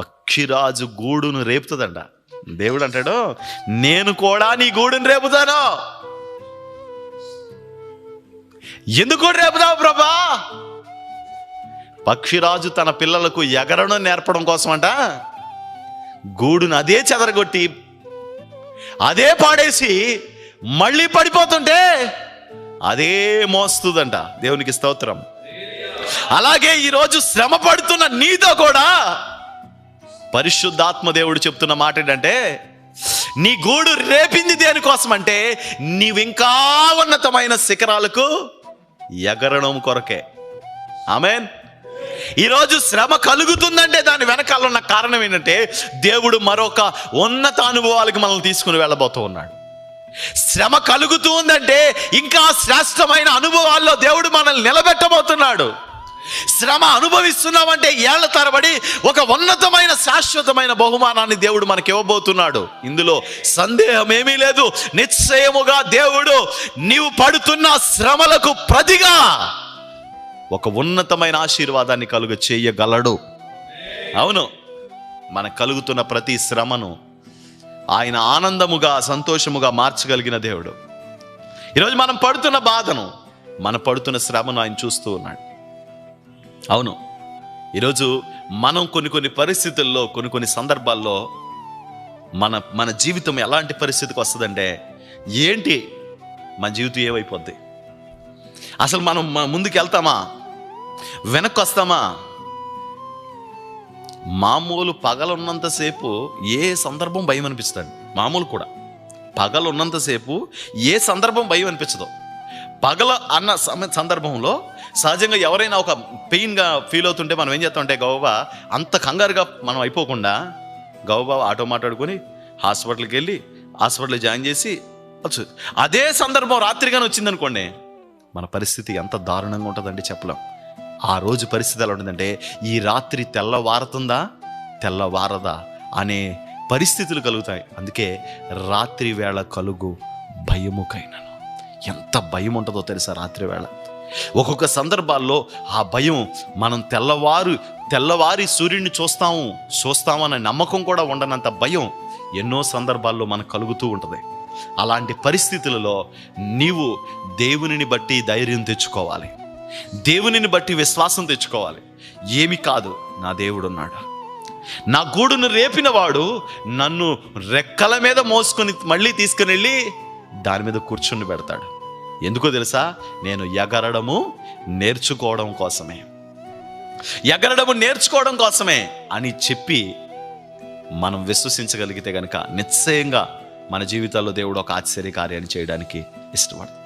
పక్షిరాజు గూడును రేపుతుందంట. దేవుడు అంటాడు నేను కూడా నీ గూడును రేపుతాను. ఎందుకు రేపుదావు ప్రభా? పక్షిరాజు తన పిల్లలకు ఎగరడం నేర్పడం కోసం అంట గూడును అదే చెదరగొట్టి అదే పాడేసి మళ్ళీ పడిపోతుంటే అదే మోస్తుందంట దేవునికి స్తోత్రం. అలాగే ఈరోజు శ్రమ పడుతున్న నీతో కూడా పరిశుద్ధాత్మ దేవుడు చెప్తున్న మాట ఏంటంటే నీ గూడు రేపింది దేనికోసం అంటే నీవింకా ఉన్నతమైన శిఖరాలకు ఎగరడం కొరకే. ఆమెన్? ఈరోజు శ్రమ కలుగుతుందంటే దాని వెనకాల ఉన్న కారణం ఏంటంటే దేవుడు మరొక ఉన్నత అనుభవాలకు మనల్ని తీసుకుని వెళ్ళబోతూ ఉన్నాడు. శ్రమ కలుగుతూ ఉందంటే ఇంకా శ్రేష్టమైన అనుభవాల్లో దేవుడు మనల్ని నిలబెట్టబోతున్నాడు. శ్రమ అనుభవిస్తున్నామంటే ఏళ్ళ తరబడి ఒక ఉన్నతమైన శాశ్వతమైన బహుమానాన్ని దేవుడు మనకి ఇవ్వబోతున్నాడు. ఇందులో సందేహం ఏమీ లేదు. నిశ్చయముగా దేవుడు నీవు పడుతున్న శ్రమలకు ప్రతిగా ఒక ఉన్నతమైన ఆశీర్వాదాన్ని కలుగ చేయగలడు. అవును. మనకు కలుగుతున్న ప్రతి శ్రమను ఆయన ఆనందముగా సంతోషముగా మార్చగలిగిన దేవుడు. ఈరోజు మనం పడుతున్న బాధను మన పడుతున్న శ్రమను ఆయన చూస్తూ ఉన్నాడు. అవును. ఈరోజు మనం కొన్ని కొన్ని పరిస్థితుల్లో కొన్ని కొన్ని సందర్భాల్లో మన మన జీవితం ఎలాంటి పరిస్థితికి వస్తుందంటే ఏంటి? మన జీవితం ఏమైపోద్ది? అసలు మనం ముందుకు వెళ్తామా వెనక్కి వస్తామా మామూలు పగలున్నంతసేపు ఏ సందర్భం భయం అనిపిస్తుంది మామూలు కూడా. పగలున్నంతసేపు ఏ సందర్భం భయం అనిపించదు. పగల అన్న సమ సందర్భంలో సహజంగా ఎవరైనా ఒక పెయిన్గా ఫీల్ అవుతుంటే మనం ఏం చేస్తామంటే గౌబా అంత కంగారుగా మనం అయిపోకుండా గౌబా ఆటో మాట్లాడుకొని హాస్పిటల్కి వెళ్ళి హాస్పిటల్ జాయిన్ చేసి వచ్చు అదే సందర్భం రాత్రిగానే వచ్చిందనుకోండి మన పరిస్థితి ఎంత దారుణంగా ఉంటుందండి చెప్పలేం. ఆ రోజు పరిస్థితి ఎలా ఉంటుందంటే ఈ రాత్రి తెల్లవారుతుందా తెల్లవారదా అనే పరిస్థితులు కలుగుతాయి. అందుకే రాత్రి వేళ కలుగు భయముకైనను. ఎంత భయం ఉంటుందో తెలుసా రాత్రి వేళ ఒక్కొక్క సందర్భాల్లో ఆ భయం మనం తెల్లవారు తెల్లవారి సూర్యుడిని చూస్తాము చూస్తామనే నమ్మకం కూడా ఉండనంత భయం ఎన్నో సందర్భాల్లో మనకు కలుగుతూ ఉంటుంది. అలాంటి పరిస్థితులలో నీవు దేవునిని బట్టి ధైర్యం తెచ్చుకోవాలి. దేవునిని బట్టి విశ్వాసం తెచ్చుకోవాలి. ఏమి కాదు నా దేవుడున్నాడు. నా గూడును రేపినవాడు నన్ను రెక్కల మీద మోసుకొని మళ్ళీ తీసుకుని వెళ్ళి దాని మీద కూర్చుని పెడతాడు. ఎందుకో తెలుసా? నేను ఎగరడము నేర్చుకోవడం కోసమే. ఎగరడము నేర్చుకోవడం కోసమే అని చెప్పి మనం విశ్వసించగలిగితే కనుక నిశ్చయంగా మన జీవితాల్లో దేవుడు ఒక ఆశ్చర్యకార్యాన్ని చేయడానికి ఇష్టపడతాడు.